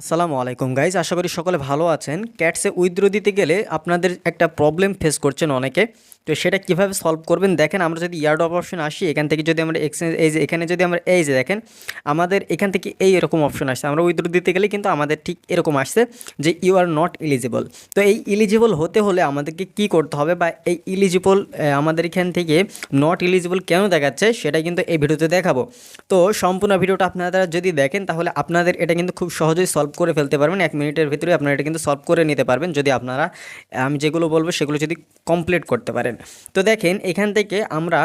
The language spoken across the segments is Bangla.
আসসালামু আলাইকুম গাইজ আশা করি সকলে ভালো আছেন। ক্যাটসে উইথড্র দিতে গেলে আপনাদের একটা প্রবলেম ফেস করছেন অনেকে। তো সেটা কীভাবে সলভ করবেন? দেখেন, আমরা যদি ইয়ার্ড অফ অপশন আসি, এখান থেকে যদি আমরা এক্সচেঞ্জ এই যে, এখানে যদি আমরা এই যে দেখেন, আমাদের এখান থেকে এই এরকম অপশন আসছে। আমরা উইথড্র দিতে গেলে কিন্তু আমাদের ঠিক এরকম আসছে যে ইউ আর নট এলিজিবল তো এই ইলিজিবল হতে হলে আমাদেরকে কি করতে হবে বা এই ইলিজিবল আমাদের এখান থেকে নট এলিজিবল কেন দেখাচ্ছে সেটা কিন্তু এই ভিডিওতে দেখাবো। তো সম্পূর্ণ ভিডিওটা আপনারা যদি দেখেন, তাহলে আপনাদের এটা কিন্তু খুব সহজেই সলভ করে ফেলতে পারবেন, এক মিনিটের ভিতরে আপনারা এটা কিন্তু সলভ করে নিতে পারবেন, যদি আপনারা, আমি যেগুলো বলব সেগুলো যদি কমপ্লিট করতে পারেন। তো দেখেন, এখান থেকে আমরা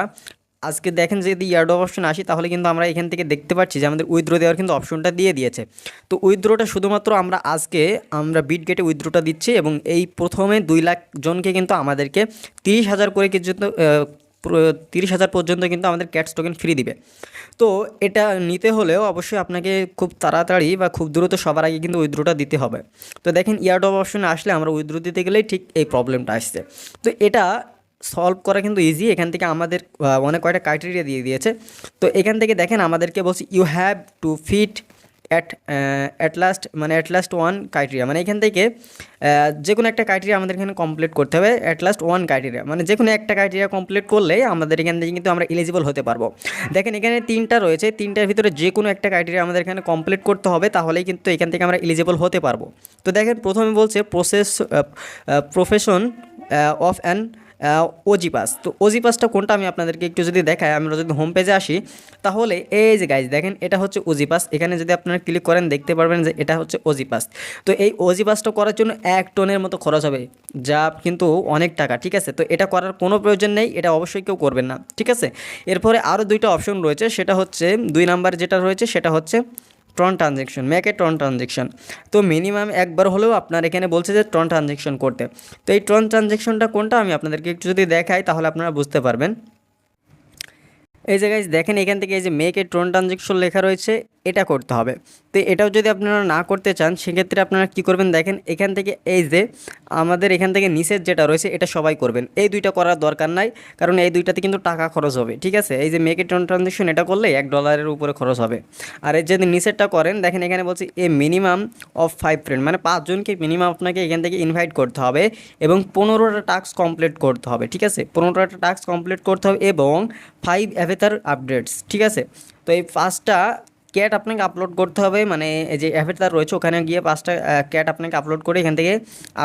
আজকে দেখেন যদি ইয়ার্ড অপশন আসি, তাহলে কিন্তু আমরা এখান থেকে দেখতে পাচ্ছি যে আমাদের উইথড্র দেওয়ার কিন্তু অপশনটা দিয়ে দিয়েছে। তো উইথড্রটা শুধুমাত্র আমরা আজকে আমরা বিট গেটে উইথড্রটা দিচ্ছি এবং এই প্রথমে দুই লাখ জনকে কিন্তু আমাদেরকে তিরিশ হাজার করে কিছু তিরিশ হাজার পর্যন্ত কিন্তু আমাদের ক্যাটস টোকেন ফ্রি দিবে। তো এটা নিতে হলেও অবশ্যই আপনাকে খুব তাড়াতাড়ি বা খুব দ্রুত সবার আগে কিন্তু উইথড্রোটা দিতে হবে। তো দেখেন ইয়ার্ড অফ অপশনে আসলে আমরা উইথড্রো দিতে গেলেই ঠিক এই প্রবলেমটা আসছে। তো এটা সলভ করা কিন্তু ইজি এখান থেকে আমাদের অনেক কয়টা ক্রাইটেরিয়া দিয়ে দিয়েছে। তো এখান থেকে দেখেন, আমাদেরকে বলছি you have to fit at at last মানে অ্যাট লাস্ট ওয়ান ক্রাইটেরিয়া মানে এখান থেকে যে কোনো একটা ক্রাইটেরিয়া আমাদের এখানে কমপ্লিট করতে হবে অ্যাট লাস্ট ওয়ান ক্রাইটেরিয়া মানে যে কোনো একটা ক্রাইটেরিয়া কমপ্লিট করলে আমাদের এখান থেকে কিন্তু আমরা এলিজিবল হতে পারব। দেখেন এখানে তিনটা রয়েছে, তিনটার ভিতরে যে কোনো একটা ক্রাইটেরিয়া আমাদের এখানে কমপ্লিট করতে হবে, তাহলেই কিন্তু এখান থেকে আমরা এলিজিবল হতে পারব। তো দেখেন প্রথমে বলছে process profession of an OG pass তো ওজি পাসটা কোনটা আমি আপনাদেরকে একটু যদি দেখাই, আমরা যদি হোম পেজে আসি, তাহলে এই যে গাইজ দেখেন, এটা হচ্ছে ওজি পাস এখানে যদি আপনারা ক্লিক করেন, দেখতে পারবেন যে এটা হচ্ছে ওজি পাস তো এই ওজি পাসটা করার জন্য এক টনের মতো খরচ হবে, যা কিন্তু অনেক টাকা, ঠিক আছে? তো এটা করার কোনো প্রয়োজন নেই, এটা অবশ্যই কেউ করবেন না, ঠিক আছে? এরপরে আরও দুইটা অপশন রয়েছে, সেটা হচ্ছে, দুই নাম্বার যেটা রয়েছে, সেটা হচ্ছে ট্রন ট্রানজেকশন ম্যাকে ট্রন ট্রানজেকশন। তো মিনিমাম একবার হলেও আপনার এখানে বলছে যে ট্রন ট্রানজেকশন করতে। তো এই ট্রন ট্রানজেকশনটা কোনটা আমি আপনাদেরকে একটু যদি দেখাই তাহলে আপনারা বুঝতে পারবেন। এই জায়গায় দেখেন এখান থেকে এই যে মেকে ট্রন ট্রানজেকশন লেখা রয়েছে, এটা করতে হবে। তো এটাও যদি আপনারা না করতে চান, সেক্ষেত্রে আপনারা কি করবেন দেখেন, এখান থেকে এই যে আমাদের এখান থেকে নিচের যেটা রয়েছে, এটা সবাই করবেন। এই দুইটা করার দরকার নাই, কারণ এই দুইটাতে কিন্তু টাকা খরচ হবে, ঠিক আছে? এই যে মেক এ ট্রন ট্রানজেকশন এটা করলে এক ডলারের উপরে খরচ হবে। আর এই যদি নিচেরটা করেন, দেখেন এখানে বলছি a minimum of five friend মানে পাঁচজনকে মিনিমাম আপনাকে এখান থেকে ইনভাইট করতে হবে এবং পনেরোটা টাস্ক কমপ্লিট করতে হবে, ঠিক আছে? পনেরোটা টাস্ক কমপ্লিট করতে হবে এবং ফাইভ অ্যাভেতার আপডেটস ঠিক আছে? তো এই পাঁচটা ক্যাট আপনাকে আপলোড করতে হবে মানে যে অ্যাভেতার রয়েছে ওখানে গিয়ে পাঁচটা ক্যাট আপনাকে আপলোড করে এখান থেকে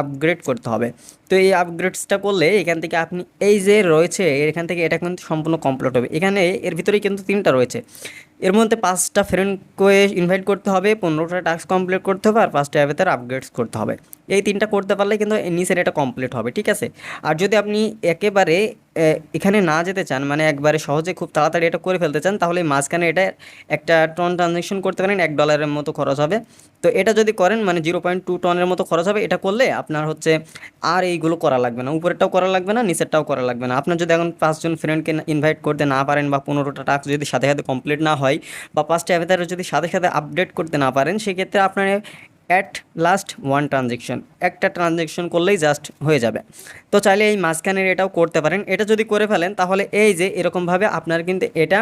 আপগ্রেড করতে হবে। তো এই আপগ্রেডসটা করলে এখান থেকে আপনি এই যে রয়েছে, এখান থেকে এটা কিন্তু সম্পূর্ণ কমপ্লিট হবে। এখানে এর ভিতরেই কিন্তু তিনটা রয়েছে। এর মধ্যে পাঁচটা ফ্রেন্ডকে ইনভাইট করতে হবে, পনেরোটা টাস্ক কমপ্লিট করতে হবে, আর পাঁচটা অ্যাভেতার আপগ্রেডস করতে হবে। এই তিনটা করতে পারলে কিন্তু নিচের এটা কমপ্লিট হবে, ঠিক আছে? আর যদি আপনি একেবারে এখানে না যেতে চান মানে একবারে সহজে খুব তাড়াতাড়ি এটা করে ফেলতে চান, তাহলে মাঝখানে এটা একটা টন ট্রানজেকশন করতে পারেন, এক ডলারের মতো খরচ হবে। তো এটা যদি করেন মানে জিরো পয়েন্ট টু টনের মতো খরচ হবে, এটা করলে আপনার হচ্ছে আর এইগুলো করা লাগবে না। উপরেরটাও করা লাগবে না, নিচেরটাও করা লাগবে না। আপনার যদি এখন পাঁচজন ফ্রেন্ডকে ইনভাইট করতে না পারেন বা পনেরোটা টাস্ক যদি সাথে সাথে কমপ্লিট না হয়, বা পাঁচটা অ্যাভেতারে যদি সাথে সাথে আপডেট করতে না পারেন, সেক্ষেত্রে আপনার অ্যাট লাস্ট ওয়ান ট্রানজেকশন একটা ট্রানজেকশন করলেই জাস্ট হয়ে যাবে। তো চাইলে এই মাঝখানের এটাও করতে পারেন। এটা যদি করে ফেলেন, তাহলে এই যে এরকমভাবে আপনার কিন্তু এটা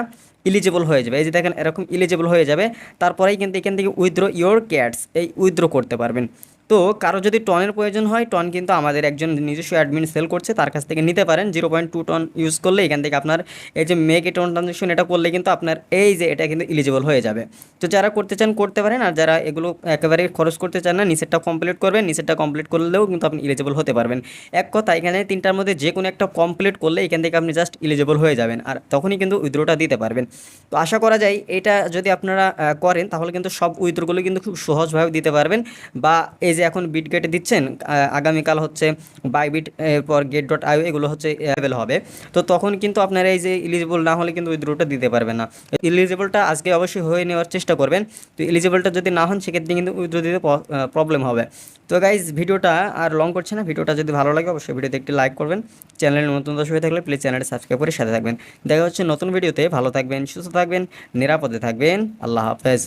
ইলিজিবল হয়ে যাবে। এই যে দেখেন, এরকম ইলিজিবল হয়ে যাবে। তারপরেই কিন্তু এখান থেকে উইথড্র ইয়োর ক্যাটস এই উইথড্র করতে পারবেন। তো কারও যদি টনের প্রয়োজন হয়, টন কিন্তু আমাদের একজন নিজস্ব অ্যাডমিন সেল করছে, তার কাছ থেকে নিতে পারেন। Zero point two ton use করলে এখান থেকে আপনার এই যে মেক এ টন ট্রানজেকশন এটা করলে কিন্তু আপনার এই যে এটা কিন্তু ইলিজিবল হয়ে যাবে। তো যারা করতে চান, করতে পারেন। আর যারা এগুলো একেবারে খরচ করতে চান না নিচেরটা কমপ্লিট করবেন। নিচেরটা কমপ্লিট করলেও কিন্তু আপনি ইলিজিবল হতে পারবেন। এক কথা, এখানে তিনটার মধ্যে যে কোনো একটা কমপ্লিট করলে এখান থেকে আপনি জাস্ট ইলিজিবল হয়ে যাবেন। আর তখনই কিন্তু উইথড্রোটা দিতে পারবেন। তো আশা করা যায়, এটা যদি আপনারা করেন, তাহলে কিন্তু সব উইথড্রোগুলো কিন্তু খুব সহজভাবে দিতে পারবেন। বা এই যে এখন বিট গেটে দিচ্ছেন আগামীকাল হচ্ছে বাইবিট এরপর গেট ডট আইও এগুলো হচ্ছে অ্যাভেল হবে। তো তখন কিন্তু আপনারা এই যে ইলিজিবল না হলে কিন্তু উইথড্রোটা দিতে পারবেন না। ইলিজিবলটা আজকে অবশ্যই হয়ে নেওয়ার চেষ্টা করবেন। তো এলিজিবলটা যদি না হন, সেক্ষেত্রে কিন্তু উইথড্রো দিতে প্রবলেম হবে। তো গাইজ ভিডিওটা আর লং করছে না। ভিডিওটা যদি ভালো লাগে, অবশ্যই ভিডিওতে একটি লাইক করবেন। চ্যানেলে নতুন দর্শক হয়ে থাকলে প্লিজ চ্যানেলটি সাবস্ক্রাইব করে সাথে থাকবেন। দেখা হচ্ছে নতুন ভিডিওতে ভালো থাকবেন, সুস্থ থাকবেন, নিরাপদে থাকবেন। আল্লাহ হাফেজ।